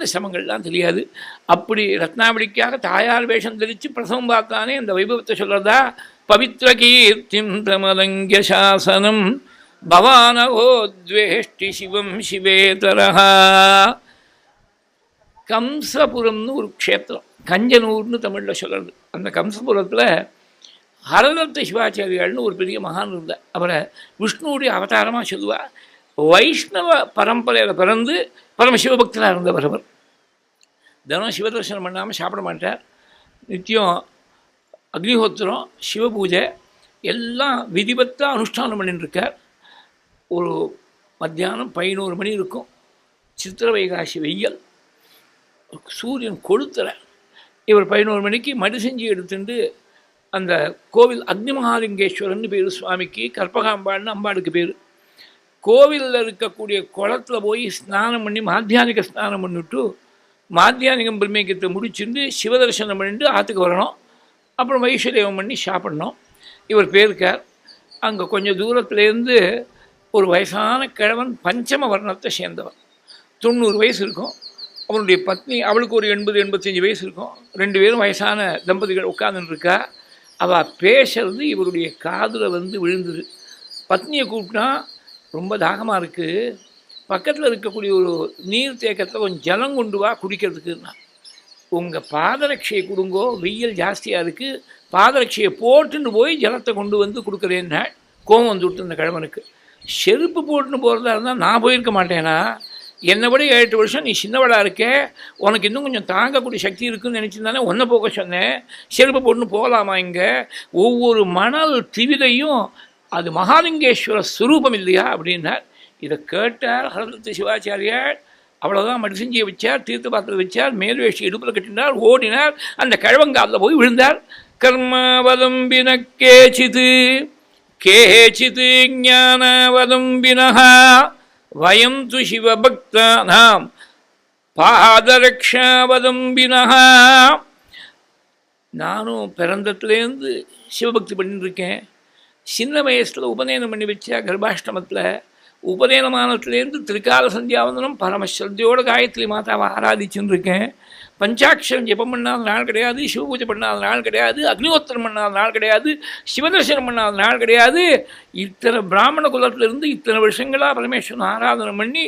சாதாரண சிரமங்கள்லாம் தெரியாது. அப்படி ரத்னாவளிக்காக தாயார் வேஷம் தெரிச்சு பிரசவம் பார்த்தானே அந்த வைபவத்தை சொல்கிறதா பவித்ர கீர்த்திம் பிரமலங்கிய சாசனம். பவானகோ துவேஷ்டி சிவம் சிவேதரஹா கம்சபுரம்னு ஒரு க்ஷேத்திரம். கஞ்சனூர்னு தமிழில் சொல்கிறது அந்த கம்சபுரத்தில் ஹரதத்த சிவாச்சாரியால்னு ஒரு பெரிய மகான் இருந்தார் அவரை விஷ்ணுவுடைய அவதாரமாக சொல்லுவார் வைஷ்ணவ பரம்பரையில் பிறந்து பரம சிவபக்தராக இருந்தவர் அவர். தினம் சிவதர்சனம் பண்ணாமல் சாப்பிட மாட்டார். நித்தியம் அக்னிஹோத்திரம் சிவபூஜை எல்லாம் விதிபத்தாக அனுஷ்டானம் பண்ணிட்டுருக்கார் ஒரு மத்தியானம் பதினோரு மணி இருக்கும். சித்திர வைகாசி வெய்யல். சூரியன் கொளுத்துற இவர் பதினோரு மணிக்கு மடி செஞ்சு எடுத்துட்டு அந்த கோவில் அக்னிமகாலிங்கேஸ்வரன் பேர் சுவாமிக்கு கற்பகாம்பாள்னு அம்பாளுக்கு பேர். கோவிலில் இருக்கக்கூடிய குளத்துல போய் ஸ்நானம் பண்ணி மாத்தியானிக ஸ்நானம் பண்ணிவிட்டு மாத்தியானிகம் பிரம்மேக்கத்தை முடிச்சுட்டு சிவதர்சனம் பண்ணிட்டு ஆற்றுக்கு வரணும். அப்புறம் வைஸ்வதேவம் பண்ணி சாப்பிடணும். இவர் பேருக்கார். அங்கே கொஞ்சம் தூரத்துலேருந்து ஒரு வயசான கிழவன் பஞ்சம வர்ணத்தை சேர்ந்தவன். தொண்ணூறு வயசு இருக்கும். அவனுடைய பத்னி அவளுக்கு ஒரு எண்பது எண்பத்தஞ்சு வயசு இருக்கும். ரெண்டு பேரும் வயசான தம்பதிகள் உட்காந்துருக்கா அவள் பேசுறது இவருடைய காதில் வந்து விழுந்தது. பத்னியை கூப்பிட்டா ரொம்ப தாகமாக இருக்குது பக்கத்தில் இருக்கக்கூடிய ஒரு நீர் தேக்கத்தில் கொஞ்சம் ஜலம் கொண்டு வா குடிக்கிறதுக்குன்னா. உங்கள் பாதரட்சையை கொடுங்கோ வெயில் ஜாஸ்தியாக இருக்குது பாதரட்சையை போட்டுன்னு போய் ஜலத்தை கொண்டு வந்து கொடுக்குறேன்னா கோவம் வந்து விட்டு இந்த கிழவனுக்கு. செருப்பு போட்டுன்னு போகிறதா இருந்தால் நான் போயிருக்க மாட்டேனா? என்னை விட ஏழு எட்டு வருஷம் நீ சின்னவளாக இருக்கே. உனக்கு இன்னும் கொஞ்சம் தாங்கக்கூடிய சக்தி இருக்குன்னு நினச்சிருந்தானே ஒன்றை போக சொன்னேன். செருப்பு போட்டுன்னு போகலாமா இங்கே? ஒவ்வொரு மணல் திவிதையும் அது மகாலிங்கேஸ்வர சுரூபம் இல்லையா அப்படின்னார். இதை கேட்டார் ஹரதத்து சிவாச்சாரியார். அவ்வளோதான் மடி செஞ்சியை வச்சார் தீர்த்த பாத்திரம் வச்சார் மேல் வேஷ்டி இடுப்பில் கட்டினார் ஓடினார் அந்த கிழவங்காலில் போய் விழுந்தார். கர்மாவதம்பின கேச்சிது கேச்சிது ஞானவதம்பினः வயம் து சிவபக்தானாம். பாதரக்ஷாவதம்பினः நானும் பிறந்தத்துலேருந்து சிவபக்தி பண்ணிட்டு இருக்கேன் சின்ன வயசில் உபநயனம் பண்ணி வச்சா கர்ப்பாஷ்டமத்தில் உபநயனமானத்துலேருந்து திரிகால சந்தியாவந்தனம் பரமஸ்ரத்தையோட காயத்ரி மாதாவை ஆராதிச்சுன்னு இருக்கேன் பஞ்சாட்சரம் ஜெபம் பண்ணாத நாள் கிடையாது சிவபூஜை பண்ணாத நாள் கிடையாது அக்னிஹோத்திரம் பண்ணாத நாள் கிடையாது சிவதர்சனம் பண்ணாத நாள் கிடையாது. இத்தனை பிராமண குலத்திலிருந்து இத்தனை வருஷங்களாக பரமேஸ்வரன் ஆராதனை பண்ணி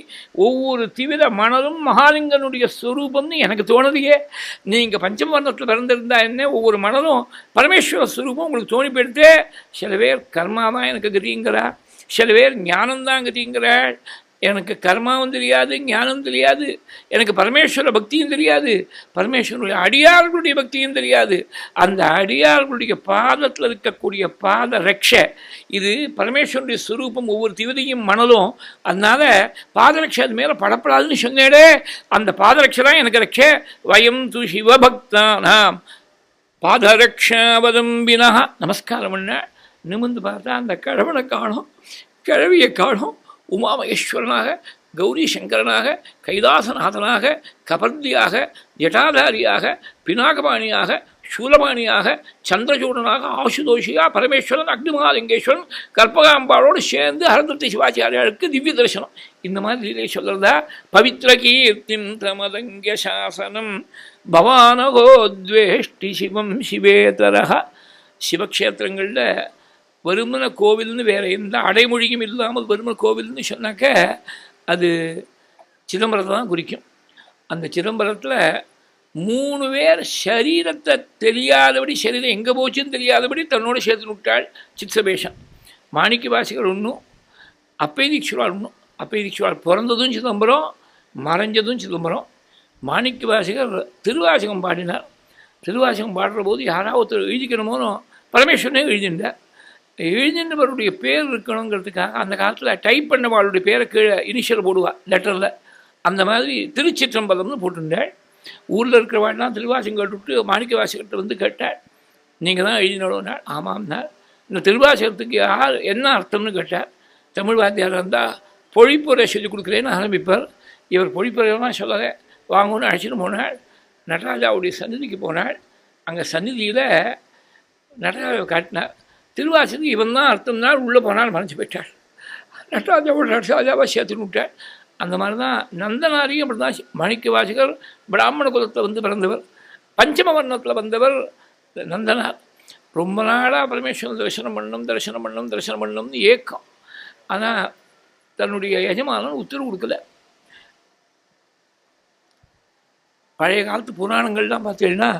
ஒவ்வொரு தீவிர மணலும் மகாலிங்கனுடைய ஸ்வரூபம்னு எனக்கு தோணுதையே. நீங்கள் பஞ்சமவர்ணத்தில் பிறந்திருந்தா என்ன ஒவ்வொரு மணலும் பரமேஸ்வர ஸ்வரூபம் உங்களுக்கு தோணி போயிடுத்து சில பேர் கர்மா தான் எனக்கு கதிங்கிறா சில பேர் ஞானம்தான் கதிங்கிறாள் எனக்கு கர்மாவும் தெரியாது ஞானம் தெரியாது. எனக்கு பரமேஸ்வர பக்தியும் தெரியாது. பரமேஸ்வரனுடைய அடியார்களுடைய பக்தியும் தெரியாது. அந்த அடியார்களுடைய பாதத்தில் இருக்கக்கூடிய பாத ரக்ஷ இது பரமேஸ்வரனுடைய ஸ்வரூபம் ஒவ்வொரு திவதியும் மணலும். அதனால் பாதரட்சை அது மேலே படப்படாதுன்னு சொன்னேடே அந்த பாதரட்சை தான் எனக்கு ரட்ச வயம் து சிவபக்தானாம். பாதரக்ஷாவதம்பினா நமஸ்காரம் பண்ண. நிமிர்ந்து பார்த்தா அந்த கிழவனை காணும் கிழவியை காணும். உமாமகேஸ்வரனாக கௌரி சங்கரனாக கைலாசநாதனாக கபர்தியாக ஜட்டாதாரியாக பினாகபாணியாக சூலபாணியாக சந்திரசூடனாக ஆசுதோஷியா பரமேஸ்வரன் அக்னிமகாலிங்கேஸ்வரன் கற்பகாம்பாளோடு சேர்ந்து ஹரந்தத்தி சிவாச்சாரியாருக்கு திவ்ய தரிசனம். இந்த மாதிரி லீலை சொல்கிறதா பவித்ர கீர்த்திம் தமதங்க சாசனம் பவானகோ துவேஷ்டி சிவம் சிவேதரக சிவக்ஷேத்திரங்களில் வெறுமன கோவில்னு வேறு எந்த அடைமொழியும் இல்லாமல் வெறுமன கோவில்னு சொன்னாக்க அது சிதம்பரத்தை தான் குறிக்கும். அந்த சிதம்பரத்தில் மூணு பேர் சரீரத்தை தெரியாதபடி சரீரம் எங்கே போச்சுன்னு தெரியாதபடி தன்னோட சேர்த்து விட்டாள் சித்சபேஷம் மாணிக்க வாசிகள் ஒன்றும் அப்பேதீக்ஷுவாள் ஒன்றும் அப்பேதீக்ஷுவாள் பிறந்ததும் சிதம்பரம் மறைஞ்சதும் சிதம்பரம். மாணிக்க வாசிகர் திருவாசகம் பாடினார். திருவாசகம் பாடுற போது யாராவது ஒருத்தர் எழுதிக்கணுமோனோ பரமேஸ்வரனே எழுதிண்டார் எழுதினவருடைய பேர் இருக்கணுங்கிறதுக்காக அந்த காலத்தில் டைப் பண்ணவாளுடைய பேரை கீழே இனிஷியல் போடுவா லெட்டரில் அந்த மாதிரி திருச்சிற்றம்பலம்னு போட்டிருந்தாள். ஊரில் இருக்கிறவாள்லாம் திருவாசகங்கள் கேட்டுவிட்டு மாணிக்க வாசகர்கிட்ட வந்து கேட்டாள். நீங்கள் தான் எழுதினோன்னாள் ஆமாம்னாள் இந்த திருவாசகத்துக்கு யார் என்ன அர்த்தம்னு கேட்டார் தமிழ் வாத்தியார் இருந்தால் பொழிப்புரை சொல்லிக் கொடுக்குறேன்னு ஆரம்பிப்பார். இவர் பொழிப்புரையெல்லாம் சொல்லலை. வாங்கன்னு அழைச்சிட்டு போனாள். நடராஜாவுடைய சந்நிதிக்கு போனாள். அங்கே சந்நிதியில் நடராஜாவை காட்டினார். திருவாசனுக்கு இவன் தான் அர்த்தம் தான் உள்ளே போனால் மறைஞ்சு போயிட்டாள். நடராஜாவோட நடராஜாவை சேர்த்துன்னு விட்டாள். அந்த மாதிரி தான் நந்தனாரியும் அப்படி தான் மணிக்க வாசகர் பிராமண குலத்தில் வந்து பிறந்தவர் பஞ்சம வர்ணத்தில் வந்தவர் நந்தனார். ரொம்ப நாளாக பரமேஸ்வரன் தரிசனம் பண்ணணும் தரிசனம் பண்ணணும் தரிசனம் பண்ணணும்னு ஏக்கம். ஆனால் தன்னுடைய எஜமானன் உத்தரவு கொடுக்கல. பழைய காலத்து புராணங்கள்லாம் பார்த்தீங்கன்னா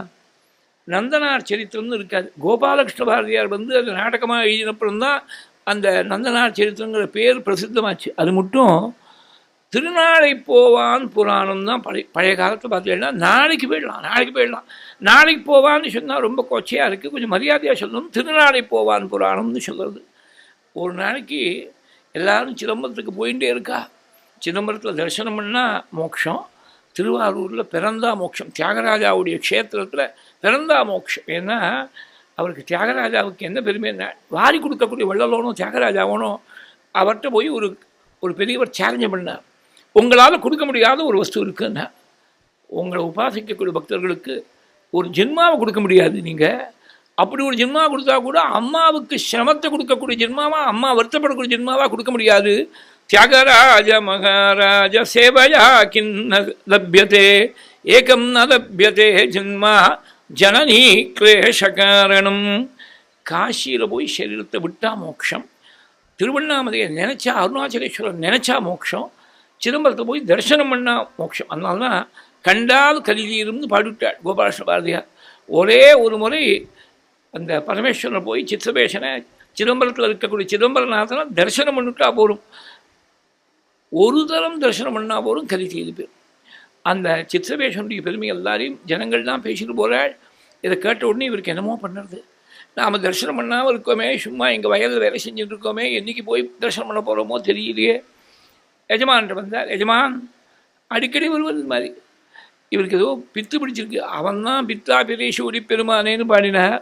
நந்தனார் சரித்திரம்னு இருக்காது. கோபாலகிருஷ்ண பாரதியார் வந்து அது நாடகமாக எழுதினப்புறம் தான் அந்த நந்தனார் சரித்திரங்கிற பேர் பிரசித்தமாச்சு. அது மட்டும் திருநாளை போவான் புராணம் தான் பழைய பழைய காலத்தில் பார்த்தீங்கன்னா நாளைக்கு போயிடலாம் நாளைக்கு போயிடலாம். நாளைக்கு போவான்னு சொன்னால் ரொம்ப கொச்சையாக இருக்குது கொஞ்சம் மரியாதையாக சொல்லணும். திருநாளை போவான் புராணம்னு சொல்கிறது ஒரு நாளைக்கு எல்லாரும் சிதம்பரத்துக்கு போயிட்டே இருக்கா. சிதம்பரத்தில் தரிசனம் பண்ணால் மோட்சம். திருவாரூரில் பிறந்தா மோட்சம். தியாகராஜாவுடைய க்ஷேத்திரத்தில் பிறந்தா மோட்சம். ஏன்னா அவருக்கு தியாகராஜாவுக்கு என்ன பெருமை என்ன வாரி கொடுக்கக்கூடிய வள்ளலோனும் தியாகராஜாவனும் அவர்கிட்ட போய் ஒரு ஒரு பெரியவர் சேலஞ்சு பண்ணார். உங்களால் கொடுக்க முடியாத ஒரு வஸ்து இருக்குன்னா உங்களை உபாசிக்கக்கூடிய பக்தர்களுக்கு ஒரு ஜென்மாவை கொடுக்க முடியாது நீங்கள் அப்படி ஒரு ஜென்மா கொடுத்தா கூட அம்மாவுக்கு சிரமத்தை கொடுக்கக்கூடிய ஜென்மாவா அம்மா வருத்தப்படக்கூடிய ஜென்மாவாக கொடுக்க முடியாது. தியாகராஜ மகாராஜ சேவையா கிண்ண லபியதே ஏகம் ந லபியதே ஜென்மா ஜனனி கிளேஷகாரணம் காசியில் போய் சரீரத்தை விட்டா மோட்சம் திருவண்ணாமலையை நினச்சா அருணாச்சலேஸ்வரர் நினச்சா மோட்சம் சிதம்பரத்தை போய் தரிசனம் பண்ணா மோட்சம் அதனால தான் கண்டால் கலிதீரும்னு பாடிவிட்டாள் கோபாலகிருஷ்ண பாரதியார். ஒரே ஒரு முறை அந்த பரமேஸ்வரனை போய் சித்திரபேஷனை சிதம்பரத்தில் இருக்கக்கூடிய சிதம்பரநாதனை தரிசனம் பண்ணிவிட்டா போரும் ஒரு தரம் தரிசனம் பண்ணா போலும் கதி செய்து பேர் அந்த சித்திரவேஷனுடைய பெருமை எல்லாரையும் ஜனங்கள் தான் பேசிட்டு போகிறாள் இதை கேட்ட உடனே இவருக்கு என்னமோ பண்ணுறது. நாம் தரிசனம் பண்ணாமல் இருக்கோமே சும்மா எங்கள் வயலில் வேலை செஞ்சுட்டு இருக்கோமே என்றைக்கு போய் தரிசனம் பண்ண போகிறோமோ தெரியலையே. எஜமான்கிட்ட வந்தார் எஜமான் அடிக்கடி வருவது இது மாதிரி. இவருக்கு ஏதோ பித்து பிடிச்சிருக்கு. அவன் தான் பித்தா பிரேஷூரி பெருமானேன்னு பாடினார்.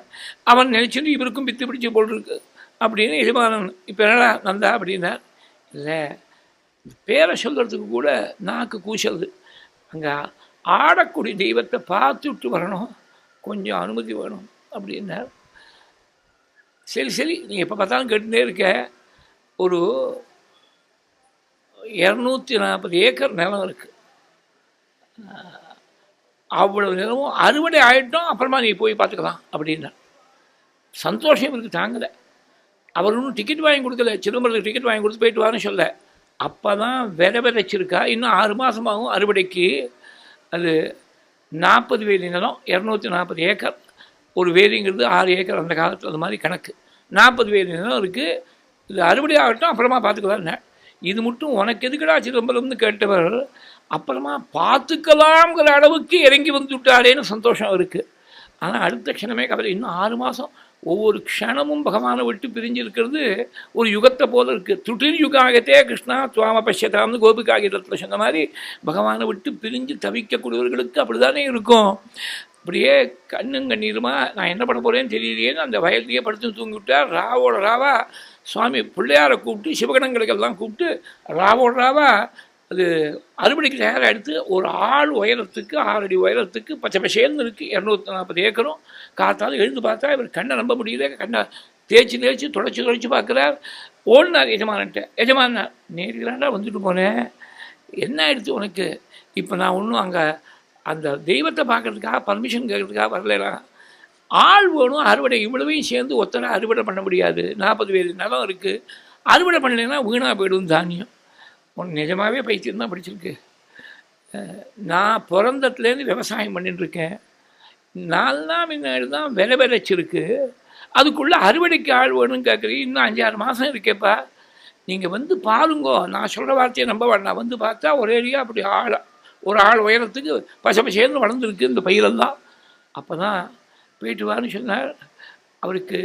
அவன் நினச்சிட்டு இவருக்கும் பித்து பிடிச்சி போட்டிருக்கு. அப்படின்னு எஜமானன் இப்போ என்னடா நந்தா? அப்படின்னார். இல்லை பேரை சொல்கிறதுக்கு கூட நாக்கு கூசலுது அங்கே ஆடக்கூடிய தெய்வத்தை பார்த்துட்டு வரணும். கொஞ்சம் அனுமதி வேணும் அப்படின்னார். சரி சரி நீங்கள் எப்போ பார்த்தாலும் கேட்டுட்டே இருக்க. ஒரு இரநூத்தி நாற்பது ஏக்கர் நிலம் இருக்குது அவ்வளவு நிலமும் அறுவடை ஆகிட்டோம் அப்புறமா நீ போய் பார்த்துக்கலாம் அப்படின்னா சந்தோஷம் இருக்குது தாங்கலை. அவர் ஒன்றும் டிக்கெட் வாங்கி கொடுக்கல. சிதம்பரத்துக்கு டிக்கெட் வாங்கி கொடுத்து போயிட்டு வான்னு சொல்ல. அப்போ தான் விதை விதைச்சிருக்கா இன்னும் ஆறு மாதமாகும் அறுவடைக்கு. அது நாற்பது வேலி நிலம் இரநூத்தி நாற்பது ஏக்கர். ஒரு வேலிங்கிறது ஆறு ஏக்கர் அந்த காலத்தில் அந்த மாதிரி கணக்கு. நாற்பது வேலி நிலம் இருக்குது இது அறுவடை ஆகட்டும் அப்புறமா பார்த்துக்கலாம் இது மட்டும் உனக்கு எதுக்குடா சிதம்பரம்னு கேட்டவர் அப்புறமா பார்த்துக்கலாம்ங்கிற அளவுக்கு இறங்கி வந்து விட்டாரேன்னு சந்தோஷம் இருக்குது ஆனால் அடுத்த க்ஷணமே கவலை இன்னும் ஆறு மாதம் ஒவ்வொரு க்ஷணமும் பகவானை விட்டு பிரிஞ்சிருக்கிறது ஒரு யுகத்தை போல இருக்குது துட்டில் யுகாகத்தே கிருஷ்ணா துவாம பஷ்யதாம்னு கோபிகாகிதத்தில் சொன்ன மாதிரி பகவானை விட்டு பிரிஞ்சு தவிக்கக்கூடியவர்களுக்கு அப்படி தானே இருக்கும். அப்படியே கண்ணும் கண்ணீருமா நான் என்ன பண்ண போகிறேன்னு தெரியலையேன்னு அந்த வயல்லையே படுத்து தூங்கிவிட்டார். ராவோட ராவா சுவாமி பிள்ளையாரை கூப்பிட்டு சிவகணங்களுக்கெல்லாம் கூப்பிட்டு ராவோட ராவா அது அறுவடைக்கு தயாராக எடுத்து ஒரு ஆள் உயரத்துக்கு ஆறடி உயரத்துக்கு பச்சை பசேர்னு இருக்குது இரநூத்தி நாற்பது ஏக்கரும். காத்தாலும் எழுந்து பார்த்தா இவர் கண்ணை நம்ப முடியல கண்ணை தேய்ச்சி தேய்ச்சி தொடச்சி தொடச்சி பார்க்குறார். ஓடினார் எஜமானன்ட்ட. எஜமான நேரிலாண்டா வந்துட்டு போனேன் என்ன ஆயிடுச்சு உனக்கு? இப்போ நான் ஒன்றும் அங்கே அந்த தெய்வத்தை பார்க்கறதுக்காக பர்மிஷன் கேட்கறதுக்காக வரலாம் ஆள் வேணும் அறுவடை இவ்வளவையும் சேர்ந்து ஒத்தனை அறுவடை பண்ண முடியாது. நாற்பது பேர் நிலம் இருக்குது அறுவடை பண்ணலைன்னா வீணாக போயிடும் தானியம். உன் நிஜமாகவே பைத்தியம் தான் படிச்சிருக்கு நான் பிறந்தத்துலேருந்து விவசாயம் பண்ணிட்டுருக்கேன். நாலு நாள் முன்னாடி தான் விலை விளைச்சிருக்கு அதுக்குள்ளே அறுவடைக்கு ஆள் வேணும்னு கேட்குறீங்க இன்னும் அஞ்சாறு மாதம் இருக்கேப்பா. நீங்கள் வந்து பாருங்கோ. நான் சொல்கிற வார்த்தையை நம்ப வேண்டாம். வந்து பார்த்தா ஒரேடியாக அப்படி ஆள் ஒரு ஆள் உயரத்துக்கு பசை பசேர்னு வளர்ந்துருக்கு இந்த பயிரெல்லாம். அப்போ தான் போயிட்டு வான்னு சொன்னார். அவருக்கு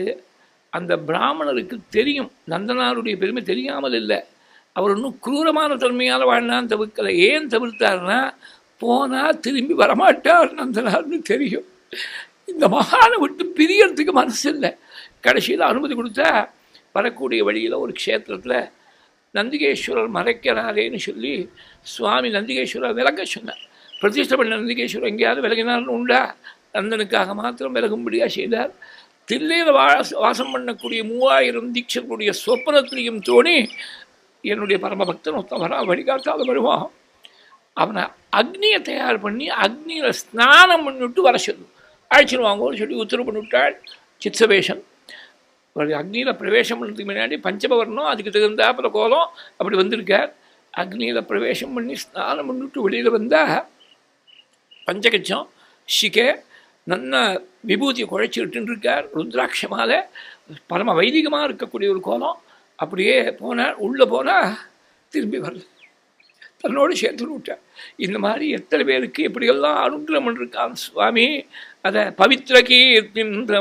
அந்த பிராமணருக்கு தெரியும். நந்தனாருடைய பெருமை தெரியாமல் இல்லை. அவர் இன்னும் குரூரமான தன்மையால் வாழ்னான்னு தவிர்க்கலை. ஏன் தவிர்த்தார்னா போனால் திரும்பி வரமாட்டார் நந்தனார்னு தெரியும். இந்த மகானை விட்டு பிரியறதுக்கு மனசு இல்லை. கடைசியில் அனுமதி கொடுத்தா வரக்கூடிய வழியில் ஒரு க்ஷேத்திரத்தில் நந்திகேஸ்வரர் மறைக்கிறாரேன்னு சொல்லி சுவாமி நந்திகேஸ்வரர் விலக சொன்னார். பிரதிஷ்டை பண்ண நந்திகேஸ்வரர் எங்கேயாவது விலகினார்னு உண்டா? நந்தனுக்காக மாத்திரம் விலகும்படியாக செய்தார். தில்லையில் வாச வாசம் பண்ணக்கூடிய மூவாயிரம் தீட்சர்களுடைய சொப்பனத்திலையும் தோணி என்னுடைய பரமபக்தன் ஒருத்தன் வரான் வழிகாட்டாத வருவான். அவனை அக்னியை தயார் பண்ணி அக்னியில் ஸ்நானம் பண்ணிவிட்டு வர சொல்லு. அழைச்சிடுவாங்கன்னு சொல்லி உத்தரவு பண்ணிவிட்டாள் சித்சவேஷன். ஒரு அக்னியில் பிரவேசம் பண்ணுறதுக்கு முன்னாடி பஞ்சபவர்ணம் அதுக்கு தகுந்தாப்பில் கோலம் அப்படி வந்திருக்கார். அக்னியில் பிரவேசம் பண்ணி ஸ்நானம் பண்ணிவிட்டு வெளியில் வந்தால் பஞ்சகச்சம் ஷிகே நல்ல விபூதியை குழைச்சிக்கிட்டு இருக்கார் ருத்ராட்சமால பரம வைதிகமாக இருக்கக்கூடிய ஒரு கோலம். அப்படியே போனார் உள்ளே போனால் திரும்பி வரல. தன்னோடு சேர்த்து விட்டார். இந்த மாதிரி எத்தனை பேருக்கு எப்படியெல்லாம் அனுகிரகம் பண்ணிருக்கான் சுவாமி? அதை பவித்ர கீர்த்தின்ற